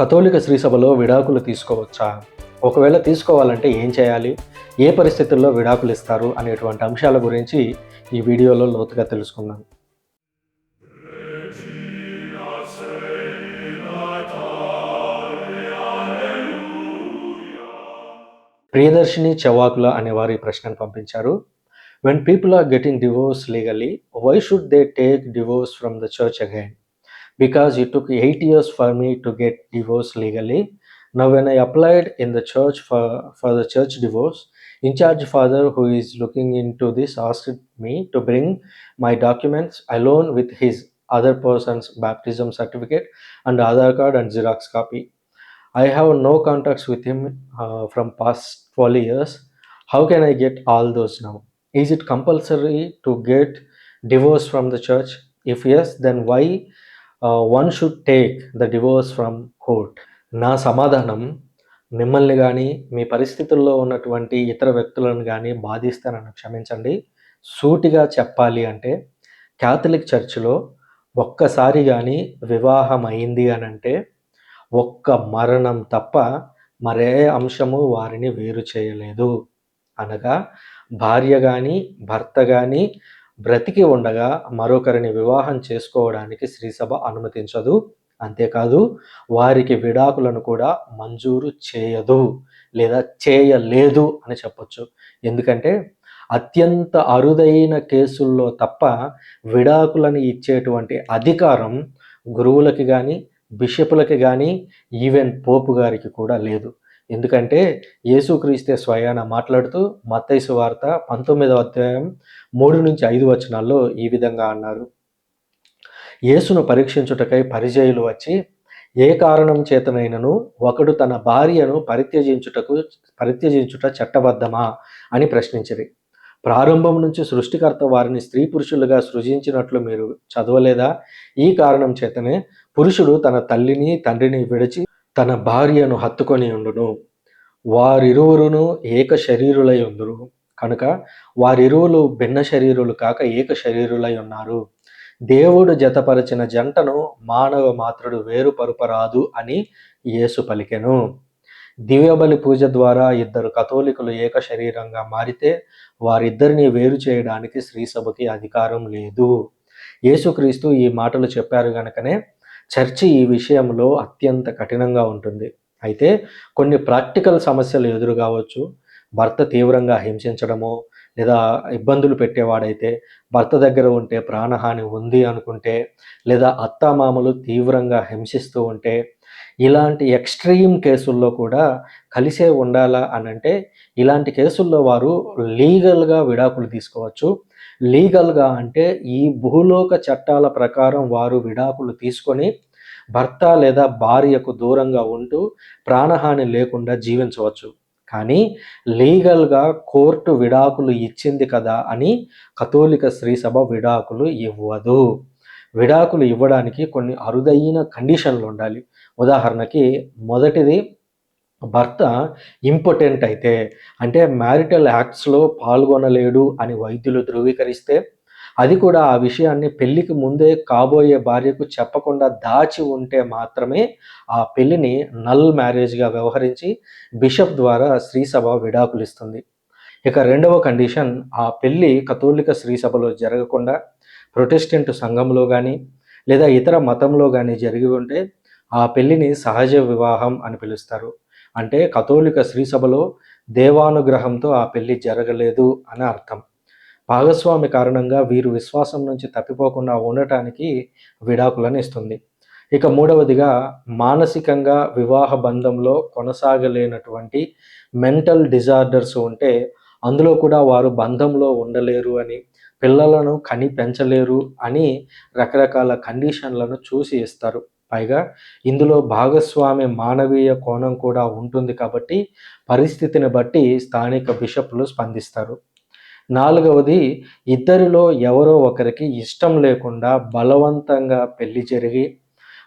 కథోలిక శ్రీసభలో విడాకులు తీసుకోవచ్చా? ఒకవేళ తీసుకోవాలంటే ఏం చేయాలి? ఏ పరిస్థితుల్లో విడాకులు ఇస్తారు? అనేటువంటి అంశాల గురించి ఈ వీడియోలో లోతుగా తెలుసుకుందాం. ప్రియదర్శిని చవాకుల అనేవారు ఈ ప్రశ్నను పంపించారు. When people are getting divorce legally why should they take divorce from the church again because it took eight years for me to get divorced legally. Now, when I applied in the church for, for the church divorce, in charge father who is looking into this asked me to bring my documents alone with his other person's baptism certificate and Aadhaar card and Xerox copy. I have no contacts with him uh, from past 12 years. How can I get all those now? Is it compulsory to get divorce from the church? If yes, then why one should take the divorce from court నా సమాధానం మిమ్మల్ని కానీ మీ పరిస్థితుల్లో ఉన్నటువంటి ఇతర వ్యక్తులను కానీ బాధిస్తే నన్ను క్షమించండి. సూటిగా చెప్పాలి అంటే క్యాథలిక్ చర్చిలో ఒక్కసారి కానీ వివాహం అయింది అని అంటే ఒక్క మరణం తప్ప మరే అంశము వారిని వేరు చేయలేదు. అనగా భార్య కానీ భర్త కానీ బ్రతికి ఉండగా మరొకరిని వివాహం చేసుకోవడానికి శ్రీసభ అనుమతించదు. అంతేకాదు వారికి విడాకులను కూడా మంజూరు చేయదు లేదా చేయలేదు అని చెప్పొచ్చు. ఎందుకంటే అత్యంత అరుదైన కేసుల్లో తప్ప విడాకులను ఇచ్చేటువంటి అధికారం గురువులకి కానీ బిషపులకి కానీ ఈవెన్ పోపు గారికి కూడా లేదు. ఎందుకంటే యేసుక్రీస్తే స్వయాన మాట్లాడుతూ మత్తైసు వార్త పంతొమ్మిదవ అధ్యాయం మూడు నుంచి ఐదు వచనాల్లో ఈ విధంగా అన్నారు. యేసును పరీక్షించుటకై పరిచయులు వచ్చి ఏ కారణం చేతనైనను ఒకడు తన భార్యను పరిత్యజించుటకు పరిత్యజించుట చట్టబద్ధమా అని ప్రశ్నించిరి. ప్రారంభం నుంచి సృష్టికర్త వారిని స్త్రీ పురుషులుగా సృజించినట్లు మీరు చదవలేదా? ఈ కారణం చేతనే పురుషుడు తన తల్లిని తండ్రిని విడిచి తన భార్యను హత్తుకొని ఉండును. వారిరువురును ఏక శరీరులై ఉందురు. కనుక వారిరువులు భిన్న శరీరులు కాక ఏక శరీరులై ఉన్నారు. దేవుడు జతపరిచిన జంటను మానవ మాత్రుడు వేరుపరుపరాదు అని యేసు పలికెను. దివ్యబలి పూజ ద్వారా ఇద్దరు కథోలికులు ఏక శరీరంగా మారితే వారిద్దరిని వేరు చేయడానికి శ్రీసభకి అధికారం లేదు. యేసుక్రీస్తు ఈ మాటలు చెప్పారు గనుకనే చర్చి ఈ విషయంలో అత్యంత కఠినంగా ఉంటుంది. అయితే కొన్ని ప్రాక్టికల్ సమస్యలు ఎదురు కావచ్చు. భర్త తీవ్రంగా హింసించడమో లేదా ఇబ్బందులు పెట్టేవాడైతే భర్త దగ్గర ఉంటే ప్రాణహాని ఉంది అనుకుంటే లేదా అత్తామామలు తీవ్రంగా హింసిస్తూ ఉంటే ఇలాంటి ఎక్స్ట్రీమ్ కేసుల్లో కూడా కలిసే ఉండాలా అని అంటే ఇలాంటి కేసుల్లో వారు లీగల్గా విడాకులు తీసుకోవచ్చు. లీగల్గా అంటే ఈ భూలోక చట్టాల ప్రకారం వారు విడాకులు తీసుకొని భర్త లేదా భార్యకు దూరంగా ఉంటూ ప్రాణహాని లేకుండా జీవించవచ్చు. కానీ లీగల్గా కోర్టు విడాకులు ఇచ్చింది కదా అని కథోలిక శ్రీసభ విడాకులు ఇవ్వదు. విడాకులు ఇవ్వడానికి కొన్ని అరుదైన కండిషన్లు ఉండాలి. ఉదాహరణకి మొదటిది భర్త ఇంపార్టెంట్ అయితే అంటే మ్యారిటల్ యాక్ట్స్లో పాల్గొనలేడు అని వైద్యులు ధృవీకరిస్తే అది కూడా ఆ విషయాన్ని పెళ్ళికి ముందే కాబోయే భార్యకు చెప్పకుండా దాచి ఉంటే మాత్రమే ఆ పెళ్ళిని నల్ మ్యారేజ్గా వ్యవహరించి బిషప్ ద్వారా శ్రీసభ విడాకులు ఇస్తుంది ఇక రెండవ కండిషన్ ఆ పెళ్ళి కథోలిక శ్రీసభలో జరగకుండా ప్రొటెస్టెంట్ సంఘంలో కానీ లేదా ఇతర మతంలో కానీ జరిగి ఉంటే ఆ పెళ్ళిని సహజ వివాహం అని పిలుస్తారు. అంటే కథోలిక శ్రీసభలో దేవానుగ్రహంతో ఆ పెళ్ళి జరగలేదు అని అర్థం. భాగస్వామి కారణంగా వీరు విశ్వాసం నుంచి తప్పిపోకుండా ఉండటానికి విడాకులను ఇస్తుంది. ఇక మూడవదిగా మానసికంగా వివాహ బంధంలో కొనసాగలేనటువంటి మెంటల్ డిజార్డర్స్ ఉంటే అందులో కూడా వారు బంధంలో ఉండలేరు అని పిల్లలను కని పెంచలేరు అని రకరకాల కండిషన్లను చూసి ఇస్తారు. పైగా ఇందులో భాగస్వామి మానవీయ కోణం కూడా ఉంటుంది కాబట్టి పరిస్థితిని బట్టి స్థానిక బిషప్లు స్పందిస్తారు. నాలుగవది ఇద్దరిలో ఎవరో ఒకరికి ఇష్టం లేకుండా బలవంతంగా పెళ్ళి జరిగి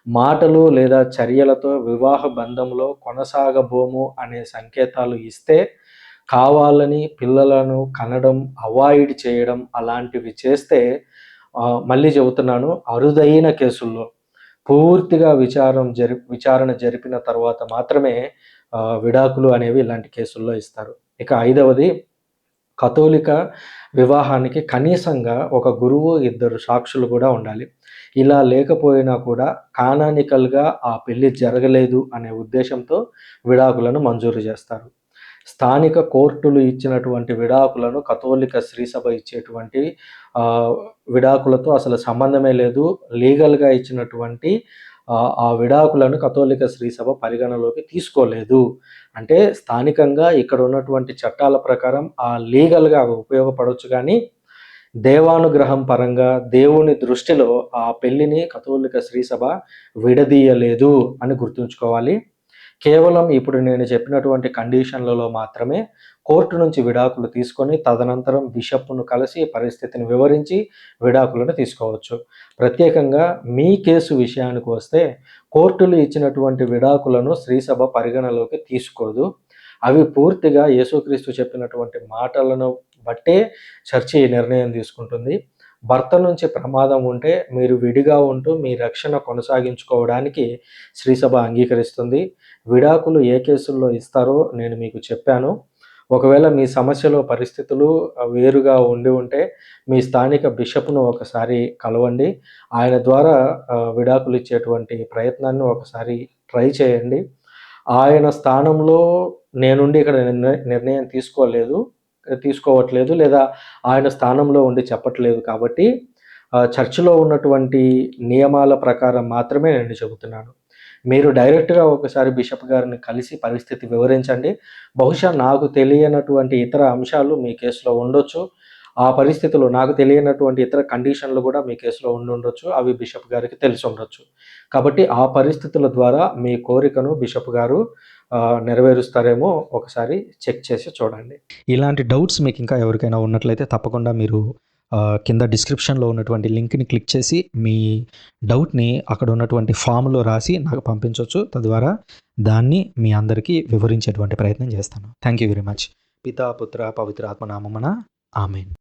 మాటలు లేదా చర్యలతో వివాహ బంధంలో కొనసాగబోము అనే సంకేతాలు ఇస్తే కావాలని పిల్లలను కనడం అవాయిడ్ చేయడం అలాంటివి చేస్తే మళ్ళీ చెబుతున్నాను అరుదైన కేసుల్లో పూర్తిగా విచారం జరి విచారణ జరిపిన తర్వాత మాత్రమే విడాకులు అనేవి ఇలాంటి కేసుల్లో ఇస్తారు. ఇక ఐదవది కథోలిక వివాహానికి కనీసంగా ఒక గురువు ఇద్దరు సాక్షులు కూడా ఉండాలి. ఇలా లేకపోయినా కూడా కానానికల్గా ఆ పెళ్ళి జరగలేదు అనే ఉద్దేశంతో విడాకులను మంజూరు చేస్తారు. స్థానిక కోర్టులు ఇచ్చినటువంటి విడాకులను కథోలిక శ్రీసభ ఇచ్చేటువంటి విడాకులతో అసలు సంబంధమే లేదు. లీగల్గా ఇచ్చినటువంటి ఆ, ఆ విడాకులను కథోలిక శ్రీసభ పరిగణలోకి తీసుకోలేదు. అంటే స్థానికంగా ఇక్కడ ఉన్నటువంటి చట్టాల ప్రకారం ఆ లీగల్గా అవి ఉపయోగపడవచ్చు కానీ దేవానుగ్రహం పరంగా దేవుని దృష్టిలో ఆ పెళ్ళిని కథోలిక శ్రీసభ విడదీయలేదు అని గుర్తుంచుకోవాలి. కేవలం ఇప్పుడు నేను చెప్పినటువంటి కండిషన్లలో మాత్రమే కోర్టు నుంచి విడాకులు తీసుకొని తదనంతరం బిషప్ను కలిసి పరిస్థితిని వివరించి విడాకులను తీసుకోవచ్చు. ప్రత్యేకంగా మీ కేసు విషయానికి వస్తే కోర్టులు ఇచ్చినటువంటి విడాకులను శ్రీసభ పరిగణలోకి తీసుకోదు. అవి పూర్తిగా యేసుక్రీస్తు చెప్పినటువంటి మాటలను బట్టే చర్చి నిర్ణయం తీసుకుంటుంది. భర్త నుంచి ప్రమాదం ఉంటే మీరు విడిగా ఉంటూ మీ రక్షణ కొనసాగించుకోవడానికి శ్రీసభ అంగీకరిస్తుంది. విడాకులు ఏ కేసుల్లో ఇస్తారో నేను మీకు చెప్పాను. ఒకవేళ మీ సమస్యలో పరిస్థితులు వేరుగా ఉండి ఉంటే మీ స్థానిక బిషప్ను ఒకసారి కలవండి. ఆయన ద్వారా విడాకులు ఇచ్చేటువంటి ప్రయత్నాన్ని ఒకసారి ట్రై చేయండి. ఆయన స్థానంలో నేనుండి ఇక్కడ నిర్ణయం తీసుకోలేదు. తీసుకోవట్లేదు లేదా ఆయన స్థానంలో ఉండి చెప్పట్లేదు కాబట్టి చర్చిలో ఉన్నటువంటి నియమాల ప్రకారం మాత్రమే నేను చెబుతున్నాను. మీరు డైరెక్ట్గా ఒకసారి బిషప్ గారిని కలిసి పరిస్థితి వివరించండి. బహుశా నాకు తెలియనటువంటి ఇతర అంశాలు మీ కేసులో ఉండొచ్చు. ఆ పరిస్థితులు నాకు తెలియనటువంటి ఇతర కండిషన్లు కూడా మీ కేసులో ఉండి ఉండొచ్చు. అవి బిషప్ గారికి తెలిసి ఉండొచ్చు. కాబట్టి ఆ పరిస్థితుల ద్వారా మీ కోరికను బిషప్ గారు నెరవేరుస్తారేమో ఒకసారి చెక్ చేసి చూడండి. ఇలాంటి డౌట్స్ మీకు ఇంకా ఎవరికైనా ఉన్నట్లయితే తప్పకుండా మీరు కింద డిస్క్రిప్షన్లో ఉన్నటువంటి లింక్ని క్లిక్ చేసి మీ డౌట్ని అక్కడ ఉన్నటువంటి ఫామ్లో రాసి నాకు పంపించవచ్చు తద్వారా దాన్ని మీ అందరికీ వివరించేటువంటి ప్రయత్నం చేస్తాను. థ్యాంక్ యూ వెరీ మచ్ పితా పుత్ర పవిత్ర ఆత్మనామమున ఆమెన్.